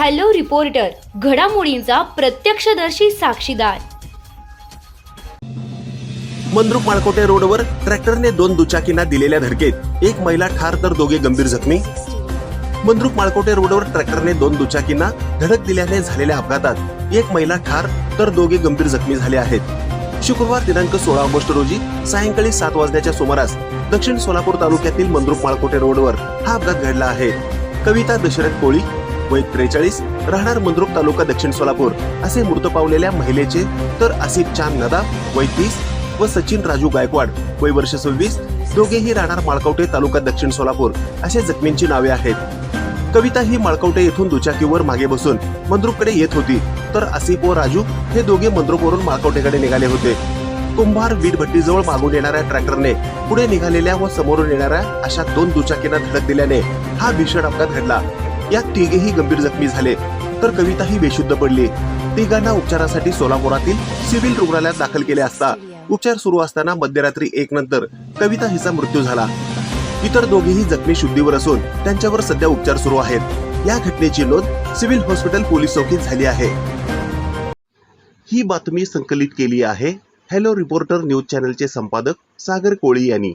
Hello reporter घडामोडींचा प्रत्यक्षदर्शी साक्षीदार. मंद्रुप माळकोटे रोडवर ट्रॅक्टरने दोन दुचाकींना दिलेल्या धडकेत एक महिला ठार तर दोघे गंभीर जखमी. मंद्रुप माळकोटे रोडवर ट्रॅक्टरने दोन दुचाकींना धडक दिल्याने झालेल्या अपघातात एक महिला ठार तर दोघे गंभीर जखमी झाले आहेत. शुक्रवार दिनांक सोळा ऑगस्ट रोजी सायंकाळी सात वाजण्याच्या सुमारास दक्षिण सोलापूर तालुक्यातील मंद्रुप माळकोटे रोडवर हा अपघात घडला आहे. कविता दशरथ कोळी वय त्रेचाळीस राहणार मंद्रुप तालुका दक्षिण सोलापूर असे मृत पावलेल्या महिलेचे तर आसिफ चांद नदाब वय तीस व सचिन राजू गायकवाड वय वर्ष सव्वीस दोघेही राहणार माळकवटे तालुका दक्षिण सोलापूर असे जखमींची नावे आहेत. कविता ही माळकवटे येथून दुचाकीवर मागे बसून मंद्रुपकडे येत होती तर आसिफ व राजू हे दोघे मंद्रुपवरून माळकवटेकडे निघाले होते. कुंभार वीटभट्टीजवळ मागून येणाऱ्या ट्रॅक्टरने पुढे निघालेल्या व समोरून येणाऱ्या अशा दोन दुचाकींना धडक दिल्याने हा भीषण अपघात घडला. यात तिघेही गंभीर जखमी झाले तर कविताही बेशुद्ध पडली. तिघांना उपचारासाठी सोलापुरातील सिव्हिल रुग्णालयात दाखल केले असता उपचार सुरू असताना मध्यरात्री एक नंतर कविता हिचा मृत्यू झाला. इतर दोघेही जखमी शुद्धीवर असून त्यांच्यावर सध्या उपचार सुरू आहेत. या घटनेची नोंद सिव्हिल हॉस्पिटल पोलीस चौकीत झाली आहे. ही बातमी संकलित केली आहे हॅलो रिपोर्टर न्यूज चॅनलचे संपादक सागर कोळी यांनी.